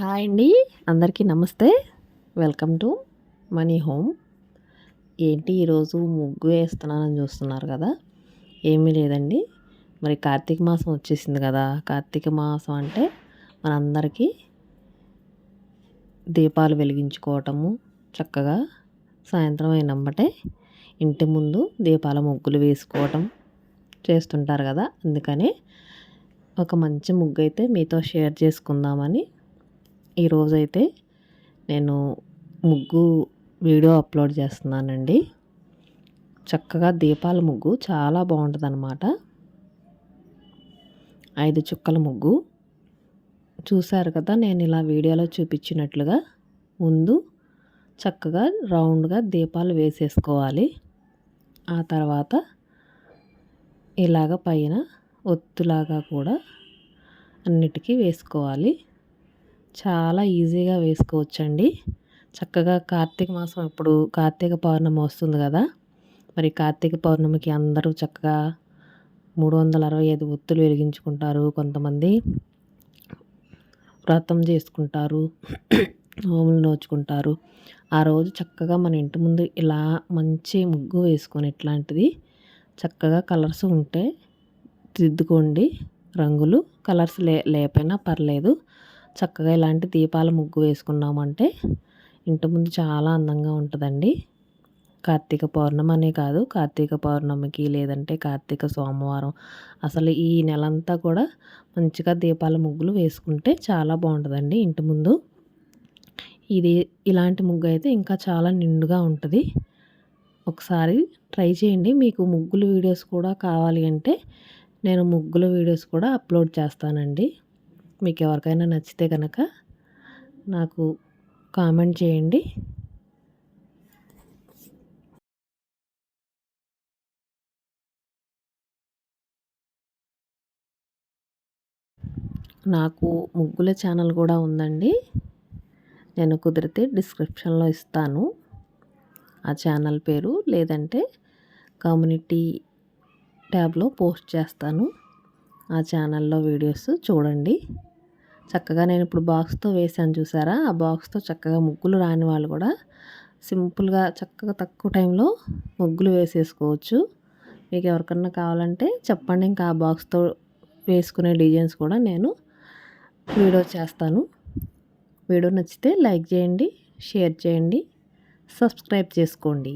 Hi అండి. అందరికీ నమస్తే. Welcome to money home. ఏంటి ఈరోజు ముగ్గు వేస్తున్నానని చూస్తున్నారు కదా? ఏమీ లేదండి. మరి కార్తీక మాసం వచ్చేసింది కదా? కార్తీక మాసం అంటే మనందరికీ దీపాలు వెలిగించుకోవటము చక్కగా సాయంత్రం అయినమ్మటే ఇంటి ముందు దీపాల ముగ్గులు వేసుకోవటం చేస్తుంటారు కదా? అందుకని ఒక మంచి ముగ్గు అయితే మీతో షేర్ చేసుకుందామని ఈరోజైతే నేను ముగ్గు వీడియో అప్లోడ్ చేస్తున్నానండి. చక్కగా దీపాల ముగ్గు చాలా బాగుంటుంది అనమాట ఐదు చుక్కల ముగ్గు. చూశారు కదా నేను ఇలా వీడియోలో చూపించినట్లుగా ముందు చక్కగా రౌండ్గా దీపాలు వేసేసుకోవాలి. ఆ తర్వాత ఇలాగ పైన ఒత్తులాగా కూడా అన్నిటికీ వేసుకోవాలి. చాలా ఈజీగా వేసుకోవచ్చండి. చక్కగా కార్తీక మాసం ఇప్పుడు కార్తీక పౌర్ణమి వస్తుంది కదా. మరి కార్తీక పౌర్ణమికి అందరూ చక్కగా మూడు వందల అరవై ఐదు ఒత్తులు వెలిగించుకుంటారు. కొంతమంది వ్రతం చేసుకుంటారు. నోములు నోచుకుంటారు. ఆ రోజు చక్కగా మన ఇంటి ముందు ఇలా మంచి ముగ్గు వేసుకొని ఇట్లాంటిది చక్కగా కలర్స్ ఉంటే దిద్దుకోండి. రంగులు కలర్స్ లే లేకపోయినా పర్లేదు. చక్కగా ఇలాంటి దీపాల ముగ్గు వేసుకున్నామంటే ఇంటి ముందు చాలా అందంగా ఉంటుందండి. కార్తీక పౌర్ణమి అనే కాదు కార్తీక పౌర్ణమికి లేదంటే కార్తీక సోమవారం. అసలు ఈ నెలంతా కూడా మంచిగా దీపాల ముగ్గులు వేసుకుంటే చాలా బాగుంటుందండి ఇంటి ముందు. ఇది ఇలాంటి ముగ్గు అయితే ఇంకా చాలా నిండుగా ఉంటుంది. ఒకసారి ట్రై చేయండి. మీకు ముగ్గుల వీడియోస్ కూడా కావాలి అంటే నేను ముగ్గుల వీడియోస్ కూడా అప్లోడ్ చేస్తానండి. మీకు ఎవరికైనా నచ్చితే కనుక నాకు కామెంట్ చేయండి. నాకు ముగ్గుల ఛానల్ కూడా ఉందండి. నేను కుదిరితే డిస్క్రిప్షన్లో ఇస్తాను. ఆ ఛానల్ పేరు లేదంటే కమ్యూనిటీ ట్యాబ్లో పోస్ట్ చేస్తాను. ఆ ఛానల్లో వీడియోస్ చూడండి. చక్కగా నేను ఇప్పుడు బాక్స్తో వేసాను చూసారా? ఆ బాక్స్తో చక్కగా ముగ్గులు రాని వాళ్ళు కూడా సింపుల్గా చక్కగా తక్కువ టైంలో ముగ్గులు వేసేసుకోవచ్చు. మీకు ఎవరికన్నా కావాలంటే చెప్పండి. ఇంకా ఆ బాక్స్తో వేసుకునే డిజైన్స్ కూడా నేను వీడియో చేస్తాను. వీడియో నచ్చితే లైక్ చేయండి షేర్ చేయండి సబ్స్క్రైబ్ చేసుకోండి.